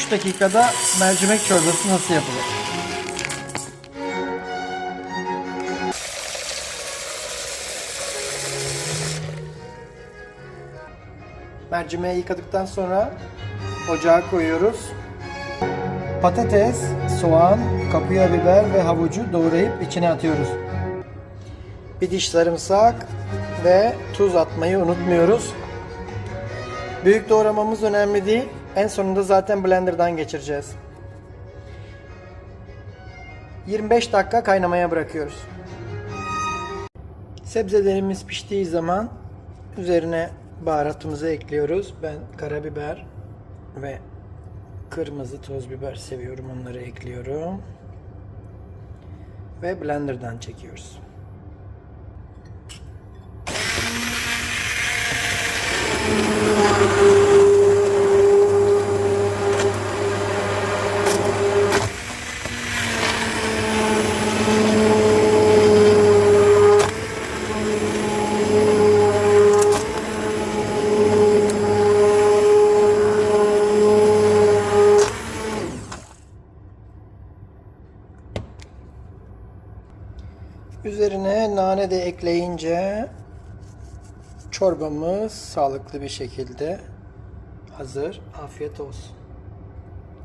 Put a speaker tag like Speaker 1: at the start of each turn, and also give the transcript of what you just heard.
Speaker 1: 3 dakikada mercimek çorbası nasıl yapılır? Mercimeği yıkadıktan sonra ocağa koyuyoruz. Patates, soğan, kapya biber ve havucu doğrayıp içine atıyoruz. Bir diş sarımsak ve tuz atmayı unutmuyoruz. Büyük doğramamız önemli değil. En sonunda zaten blenderdan geçireceğiz. 25 dakika kaynamaya bırakıyoruz. Sebzelerimiz piştiği zaman üzerine baharatımızı ekliyoruz. Ben karabiber ve kırmızı toz biber seviyorum. Onları ekliyorum. Ve blenderdan çekiyoruz. Üzerine nane de ekleyince çorbamız sağlıklı bir şekilde hazır. Afiyet olsun.